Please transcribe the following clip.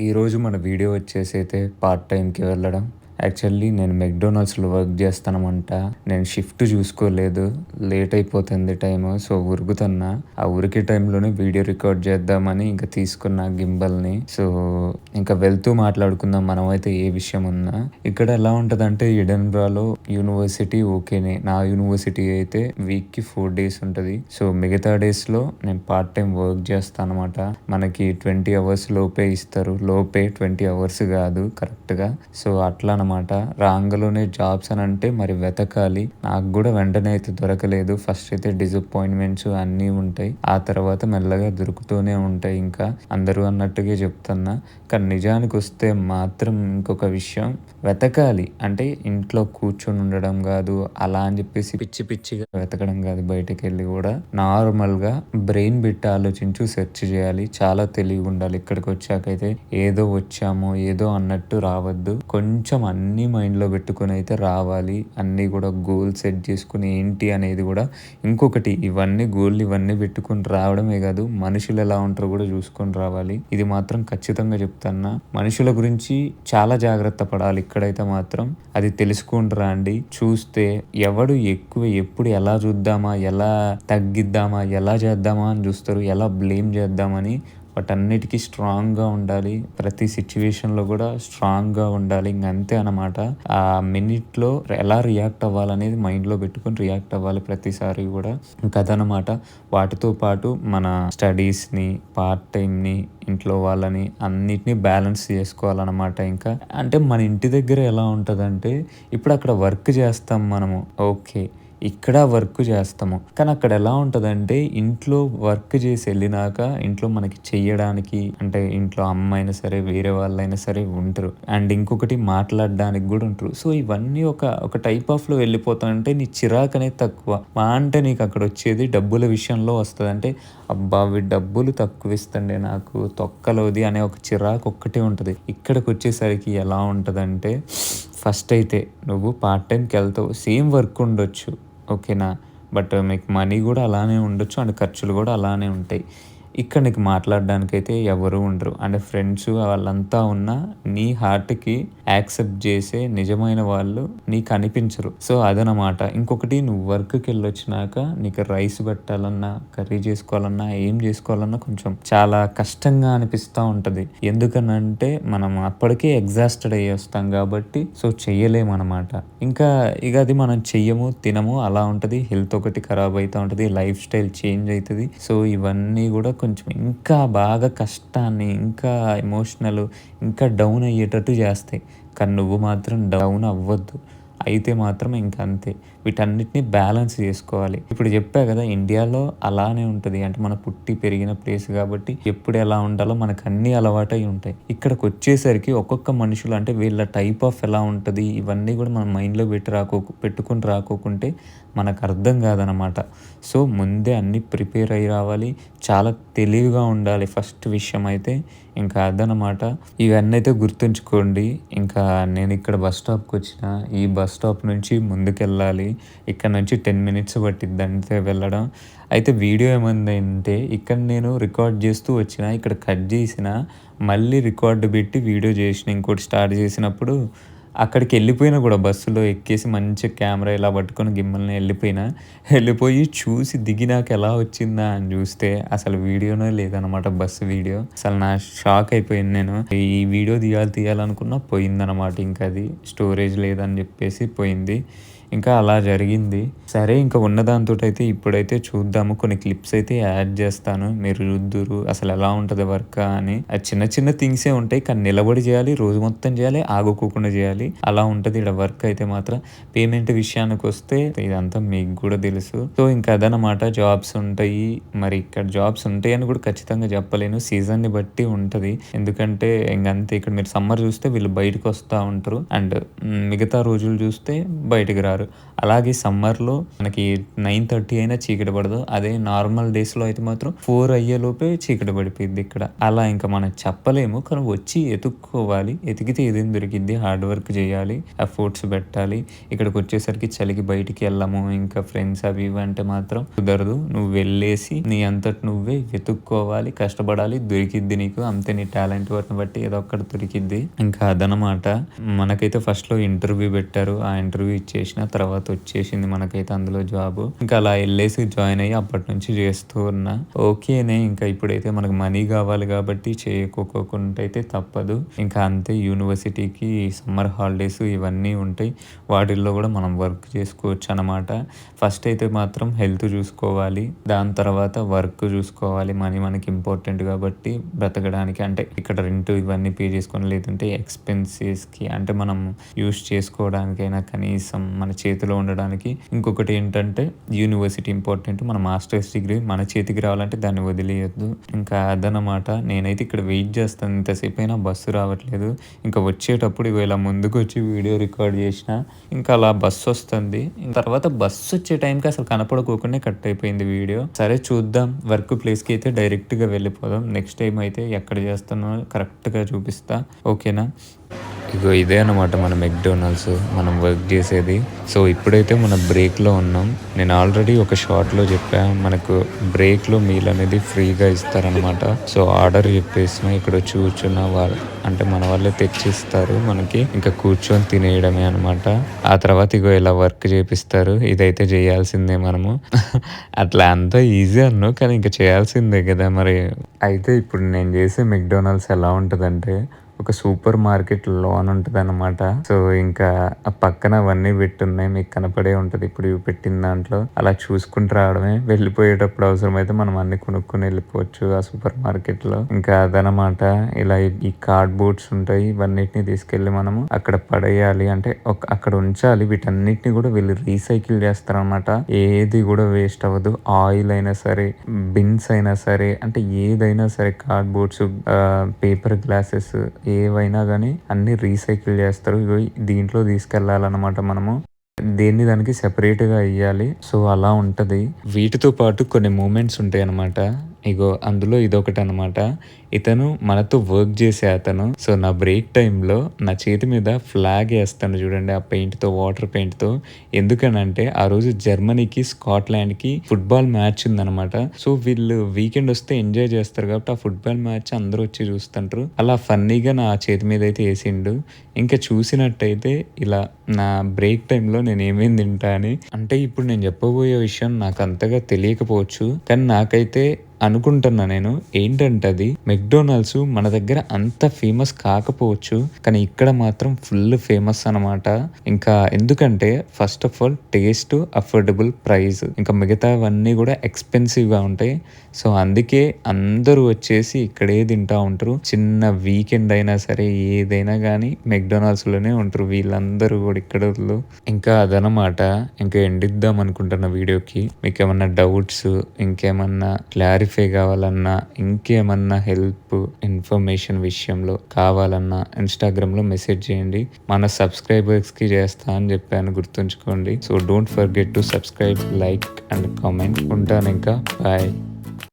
ఈరోజు మన వీడియో వచ్చేసి అయితే పార్ట్ టైంకి వెళ్ళడం. యాక్చువల్లీ నేను మెక్డొనాల్డ్స్లో వర్క్ చేస్తానమంట. నేను షిఫ్ట్ చూసుకోలేదు. లేట్ అయిపోతుంది టైం సో ఉరుకుతున్నా. ఆ ఉరికే టైంలోనే వీడియో రికార్డ్ చేద్దామని ఇంకా తీసుకున్న గింబల్ని. సో ఇంకా వెళ్తూ మాట్లాడుకుందాం. మనం అయితే ఏ విషయం ఉన్నా ఇక్కడ ఎలా ఉంటదంటే ఇడెన్బ్రాలో యూనివర్సిటీ ఓకేనే. నా యూనివర్సిటీ అయితే వీక్కి ఫోర్ డేస్ ఉంటుంది. సో మిగతా డేస్లో నేను పార్ట్ టైం వర్క్ చేస్తాను అనమాట మనకి ట్వంటీ అవర్స్ లోపే ఇస్తారు. లోపే ట్వంటీ అవర్స్ కాదు. కరెక్ట్గా. సో అట్లా అనమాట రాంగలోనే జాబ్స్ అని అంటే మరి వెతకాలి. నాకు కూడా వెంటనే అయితే దొరకలేదు. ఫస్ట్ అయితే డిసప్పాయింట్మెంట్స్ అన్నీ ఉంటాయి. ఆ తర్వాత మెల్లగా దొరుకుతూనే ఉంటాయి ఇంకా. అందరూ అన్నట్టుగా చెప్తున్నా. కానీ నిజానికి వస్తే మాత్రం ఇంకొక విషయం. వెతకాలి. అంటే ఇంట్లో కూర్చొని ఉండడం కాదు. అలా అని చెప్పేసి పిచ్చి పిచ్చిగా వెతకడం కాదు బయటకు వెళ్ళి కూడా. నార్మల్గా బ్రెయిన్ బిట్ ఆలోచించు సెర్చ్ చేయాలి. చాలా తెలివి ఉండాలి. ఇక్కడికి వచ్చాకైతే ఏదో వచ్చాము ఏదో అన్నట్టు రావద్దు. కొంచెం అన్ని అన్నీ మైండ్లో పెట్టుకొని అయితే రావాలి. అన్నీ కూడా గోల్ సెట్ చేసుకుని ఏంటి అనేది కూడా ఇంకొకటి ఇవన్నీ గోల్ ఇవన్నీ పెట్టుకొని రావడమే కాదు మనుషులు ఎలా ఉంటారో కూడా చూసుకొని రావాలి. ఇది మాత్రం ఖచ్చితంగా చెప్తున్నా. మనుషుల గురించి చాలా జాగ్రత్త పడాలి ఇక్కడైతే మాత్రం. అది తెలుసుకొని రండి. చూస్తే ఎవడు ఎక్కువ ఎప్పుడు ఎలా చూద్దామా ఎలా తగ్గిద్దామా ఎలా చేద్దామా అని చూస్తారు ఎలా బ్లేమ్ చేద్దామని వాటన్నిటికీ స్ట్రాంగ్గా ఉండాలి. ప్రతి సిచ్యువేషన్లో కూడా స్ట్రాంగ్గా ఉండాలి. ఇంక అంతే అనమాట ఆ మినిట్లో ఎలా రియాక్ట్ అవ్వాలనేది మైండ్లో పెట్టుకొని రియాక్ట్ అవ్వాలి ప్రతిసారి కూడా. ఇంకా వాటితో పాటు మన స్టడీస్ని పార్ట్ టైంని ఇంట్లో వాళ్ళని అన్నిటినీ బ్యాలెన్స్ చేసుకోవాలన్నమాట ఇంకా. అంటే మన ఇంటి దగ్గర ఎలా ఉంటుందంటే ఇప్పుడు అక్కడ వర్క్ చేస్తాం మనము. ఓకే. ఇక్కడ వర్క్ చేస్తాము. కానీ అక్కడ ఎలా ఉంటుందంటే ఇంట్లో వర్క్ చేసి వెళ్ళినాక ఇంట్లో మనకి చెయ్యడానికి అంటే ఇంట్లో అమ్మ అయినా సరే వేరే వాళ్ళైనా సరే ఉంటారు. అండ్ ఇంకొకటి మాట్లాడడానికి కూడా ఉంటారు. సో ఇవన్నీ ఒక ఒక టైప్ ఆఫ్లో వెళ్ళిపోతానంటే నీ చిరాకు అనేది తక్కువ. మా అంటే నీకు అక్కడ వచ్చేది డబ్బుల విషయంలో వస్తుంది. అంటే అబ్బా అవి డబ్బులు తక్కువ ఇస్తుండే నాకు తొక్కలోది అనే ఒక చిరాకు ఒక్కటే ఉంటుంది. ఇక్కడికి వచ్చేసరికి ఎలా ఉంటుందంటే ఫస్ట్ అయితే నువ్వు పార్ట్ టైంకి వెళ్తావు. సేమ్ వర్క్ ఉండొచ్చు. ఓకేనా? బట్ మీకు మనీ కూడా అలానే ఉండొచ్చు అండ్ ఖర్చులు కూడా అలానే ఉంటాయి. ఇక్కడ నీకు అయితే ఎవరు ఉండరు. అంటే ఫ్రెండ్స్ వాళ్ళంతా ఉన్నా నీ హార్ట్కి యాక్సెప్ట్ చేసే నిజమైన వాళ్ళు నీకు అనిపించరు. సో అదనమాట. ఇంకొకటి నువ్వు వర్క్కి వెళ్ళొచ్చినాక నీకు రైస్ పెట్టాలన్నా కర్రీ చేసుకోవాలన్నా ఏం చేసుకోవాలన్నా కొంచెం చాలా కష్టంగా అనిపిస్తూ ఉంటుంది. ఎందుకనంటే మనం అప్పటికే ఎగ్జాస్టెడ్ అయ్యి వస్తాం కాబట్టి సో చెయ్యలేమన్నమాట ఇంకా ఇక అది మనం చెయ్యము తినము అలా ఉంటుంది. హెల్త్ ఒకటి ఖరాబ్ అవుతూ ఉంటుంది లైఫ్ స్టైల్ చేంజ్ అవుతుంది సో ఇవన్నీ కూడా కొంచెం ఇంకా బాగా కష్టాన్ని ఇంకా ఎమోషనల్ ఇంకా డౌన్ అయ్యేటట్టు చేస్తాయి. కానీ నువ్వు మాత్రం డౌన్ అవ్వద్దు. అయితే మాత్రం ఇంకా అంతే. వీటన్నిటిని బ్యాలెన్స్ చేసుకోవాలి. ఇప్పుడు చెప్పా కదా ఇండియాలో అలానే ఉంటుంది. అంటే మన పుట్టి పెరిగిన ప్లేస్ కాబట్టి ఎప్పుడు ఎలా ఉండాలో మనకు అన్ని అలవాటు అయి ఉంటాయి. ఇక్కడికి వచ్చేసరికి ఒక్కొక్క మనుషులు అంటే వీళ్ళ టైప్ ఆఫ్ ఎలా ఉంటుంది ఇవన్నీ కూడా మన మైండ్లో పెట్టి రాకో పెట్టుకుని రాకోకుంటే మనకు అర్థం కాదనమాట సో ముందే అన్ని ప్రిపేర్ అయ్యి రావాలి. చాలా తెలివిగా ఉండాలి ఫస్ట్ విషయం అయితే. ఇంకా అదనమాట ఇవన్నీ అయితే గుర్తుంచుకోండి. ఇంకా నేను ఇక్కడ బస్ స్టాప్కి వచ్చిన ఈ బస్ స్టాప్ నుంచి ముందుకెళ్ళాలి. ఇక్కడ నుంచి టెన్ మినిట్స్ పట్టిద్ది అంతే వెళ్ళడం. అయితే వీడియో ఏమైందంటే ఇక్కడ నేను రికార్డ్ చేస్తూ వచ్చిన ఇక్కడ కట్ చేసిన మళ్ళీ రికార్డు పెట్టి వీడియో చేసిన ఇంకోటి స్టార్ట్ చేసినప్పుడు అక్కడికి వెళ్ళిపోయినా కూడా బస్సులో ఎక్కేసి మంచి కెమెరా ఇలా పట్టుకొని గిమ్మల్ని వెళ్ళిపోయినా వెళ్ళిపోయి చూసి దిగి నాకు ఎలా వచ్చిందా అని చూస్తే అసలు వీడియోనే లేదనమాట బస్సు వీడియో. అసలు నా షాక్ అయిపోయింది నేను. ఈ వీడియో తీయాలి తీయాలనుకున్నా పోయిందనమాట ఇంకా అది స్టోరేజ్ లేదని చెప్పేసి పోయింది. ఇంకా అలా జరిగింది. సరే ఇంకా ఉన్న దాంతో అయితే ఇప్పుడైతే చూద్దాము. కొన్ని క్లిప్స్ అయితే యాడ్ చేస్తాను. మీరు చూద్దురు అసలు ఎలా ఉంటుంది వర్క్ అని. అది చిన్న చిన్న థింగ్సే ఉంటాయి కానీ నిలబడి చేయాలి రోజు మొత్తం చేయాలి ఆగుకోకుండా చేయాలి. అలా ఉంటుంది ఇక్కడ వర్క్ అయితే మాత్రం. పేమెంట్ విషయానికి వస్తే ఇదంతా మీకు కూడా తెలుసు. సో ఇంకా అదనమాట జాబ్స్ ఉంటాయి. మరి ఇక్కడ జాబ్స్ ఉంటాయి అని కూడా ఖచ్చితంగా చెప్పలేను. సీజన్ని బట్టి ఉంటుంది. ఎందుకంటే ఇంకంతే ఇక్కడ మీరు సమ్మర్ చూస్తే వీళ్ళు బయటకు వస్తూ ఉంటారు. అండ్ మిగతా రోజులు చూస్తే బయటకు రారు. ఉంటారు అలాగే సమ్మర్లో మనకి నైన్ థర్టీ అయినా చీకటి పడదు. అదే నార్మల్ డేస్లో అయితే మాత్రం ఫోర్ అయ్యేలోపే చీకటి పడిపోయింది ఇక్కడ. అలా ఇంకా మనం చెప్పలేము. కానీ వచ్చి ఎతుక్కోవాలి ఎతికితే ఏదేం దొరికిద్ది? హార్డ్ వర్క్ చేయాలి. ఎఫోర్ట్స్ పెట్టాలి. ఇక్కడికి వచ్చేసరికి చలికి బయటికి వెళ్ళము. ఇంకా ఫ్రెండ్స్ అవి ఇవి అంటే మాత్రం కుదరదు. నువ్వు వెళ్ళేసి నీ అంతటి నువ్వే వెతుక్కోవాలి. కష్టపడాలి. దొరికిద్ది నీకు. అంతే నీ టాలెంట్ వాటిని బట్టి ఏదో ఒక్కటి దొరికిద్ది. ఇంకా అదనమాట. మనకైతే ఫస్ట్లో ఇంటర్వ్యూ పెట్టారు. ఆ ఇంటర్వ్యూ ఇచ్చేసిన తర్వాత వచ్చేసింది మనకైతే అందులో జాబ్ ఇంకా అలా వెళ్ళేసి జాయిన్ అయ్యి అప్పటి నుంచి చేస్తూ ఉన్నా. ఓకేనే ఇంకా ఇప్పుడైతే మనకు మనీ కావాలి కాబట్టి చేయకోకుండా అయితే తప్పదు. ఇంకా అంతే యూనివర్సిటీకి సమ్మర్ హాలిడేస్ ఇవన్నీ ఉంటాయి. వాటిల్లో కూడా మనం వర్క్ చేసుకోవచ్చు అనమాట ఫస్ట్ అయితే మాత్రం హెల్త్ చూసుకోవాలి. దాని తర్వాత వర్క్ చూసుకోవాలి. మనీ మనకి ఇంపార్టెంట్ కాబట్టి బ్రతకడానికి. అంటే ఇక్కడ రెంట్ ఇవన్నీ పే చేసుకొని లేదంటే ఎక్స్పెన్సెస్కి అంటే మనం యూస్ చేసుకోవడానికైనా కనీసం మన చేతిలో ఉండడానికి. ఇంకొకటి ఏంటంటే యూనివర్సిటీ ఇంపార్టెంట్ మన మాస్టర్స్ డిగ్రీ మన చేతికి రావాలంటే దాన్ని వదిలేయద్దు. ఇంకా అదనమాట నేనైతే ఇక్కడ వెయిట్ చేస్తాను. ఇంతసేపు అయినా బస్సు రావట్లేదు. ఇంకా వచ్చేటప్పుడు ఇవి ఇలా ముందుకు వచ్చి వీడియో రికార్డ్ చేసిన ఇంకా అలా బస్సు వస్తుంది. తర్వాత బస్సు వచ్చే టైంకి అసలు కనపడకోకుండా కట్ అయిపోయింది వీడియో. సరే చూద్దాం. వర్క్ ప్లేస్కి అయితే డైరెక్ట్గా వెళ్ళిపోదాం. నెక్స్ట్ టైం అయితే ఎక్కడ చేస్తానో కరెక్ట్గా చూపిస్తా. ఓకేనా? ఇగో ఇదే అనమాట మన మెక్డోనల్డ్స్ మనం వర్క్ చేసేది. సో ఇప్పుడైతే మన బ్రేక్లో ఉన్నాం. నేను ఆల్రెడీ ఒక షార్ట్లో చెప్పా మనకు బ్రేక్లో మీల్ అనేది ఫ్రీగా ఇస్తారనమాట సో ఆర్డర్ చెప్పేసిన ఇక్కడ కూర్చున్న వాళ్ళు అంటే మన వాళ్ళే తెచ్చిస్తారు మనకి. ఇంకా కూర్చొని తినేయడమే అనమాట ఆ తర్వాత ఇగో ఇలా వర్క్ చేపిస్తారు. ఇదైతే చేయాల్సిందే మనము. అట్లా అంతా ఈజీ అన్ను కానీ ఇంకా చేయాల్సిందే కదా మరి. అయితే ఇప్పుడు నేను చేసే మెక్డోనల్డ్స్ ఎలా ఉంటుందంటే ఒక సూపర్ మార్కెట్ లోన్ ఉంటుంది అనమాట సో ఇంకా ఆ పక్కన అవన్నీ పెట్టున్నాయి మీకు కనపడే ఉంటది. ఇప్పుడు ఇవి పెట్టిన దాంట్లో అలా చూసుకుంటూ రావడమే. వెళ్ళిపోయేటప్పుడు అవసరమైతే మనం అన్ని కొనుక్కొని వెళ్ళిపోవచ్చు ఆ సూపర్ మార్కెట్లో. ఇంకా అదనమాట ఇలా ఈ కార్డ్ బోర్డ్స్ ఉంటాయి ఇవన్నిటిని తీసుకెళ్ళి మనము అక్కడ పడేయాలి. అంటే ఒక అక్కడ ఉంచాలి. వీటన్నిటిని కూడా వీళ్ళు రీసైకిల్ చేస్తారనమాట ఏది కూడా వేస్ట్ అవ్వదు. ఆయిల్ అయినా సరే బిన్స్ అయినా సరే అంటే ఏదైనా సరే కార్డ్ బోర్డ్స్ పేపర్ గ్లాసెస్ ఏవైనా కానీ అన్ని రీసైకిల్ చేస్తారు. దీంట్లో తీసుకెళ్ళాలన్నమాట మనము. దేన్ని దానికి సెపరేట్గా ఇవ్వాలి సో అలా ఉంటుంది. వీటితో పాటు కొన్ని మూమెంట్స్ ఉంటాయి అన్నమాట ఇగో అందులో ఇదొకటి అనమాట ఇతను మనతో వర్క్ చేసే అతను. సో నా బ్రేక్ టైంలో నా చేతి మీద ఫ్లాగ్ వేస్తాను చూడండి ఆ పెయింట్తో వాటర్ పెయింట్తో ఎందుకనంటే ఆ రోజు జర్మనీకి స్కాట్లాండ్కి ఫుట్బాల్ మ్యాచ్ ఉందనమాట. సో వీళ్ళు వీకెండ్ వస్తే ఎంజాయ్ చేస్తారు కాబట్టి ఆ ఫుట్బాల్ మ్యాచ్ అందరూ వచ్చి చూస్తుంటారు. అలా ఫన్నీగా నా చేతి మీద అయితే వేసిండు. ఇంకా చూసినట్టయితే ఇలా నా బ్రేక్ టైంలో నేను ఏమేమి తింటా అని. అంటే ఇప్పుడు నేను చెప్పబోయే విషయం నాకు అంతగా తెలియకపోవచ్చు. కానీ నాకైతే అనుకుంటున్నా నేను. ఏంటంటే అది మెక్డోనల్డ్స్ మన దగ్గర అంత ఫేమస్ కాకపోవచ్చు కానీ ఇక్కడ మాత్రం ఫుల్ ఫేమస్ అనమాట ఇంకా ఎందుకంటే first of all taste affordable price ఇంకా మిగతావన్నీ కూడా ఎక్స్పెన్సివ్గా ఉంటాయి. సో అందుకే అందరూ వచ్చేసి ఇక్కడే తింటా ఉంటారు. చిన్న వీకెండ్ అయినా సరే ఏదైనా కానీ మెక్డొనాల్డ్స్లోనే ఉంటారు వీళ్ళందరూ కూడా ఇక్కడ ఇంకా అదనమాట ఇంకా ఎండిద్దాం అనుకుంటున్న వీడియోకి. మీకు ఏమన్నా డౌట్స్ ఇంకేమన్నా క్లారిఫై కావాలన్నా ఇంకేమన్నా హెల్ప్ ఇన్ఫర్మేషన్ విషయంలో కావాలన్నా ఇన్స్టాగ్రామ్లో మెసేజ్ చేయండి. మన సబ్స్క్రైబర్స్కి చేస్తా అని చెప్పాను గుర్తుంచుకోండి. So don't forget to subscribe like and comment ఉంటాను ఇంకా. బాయ్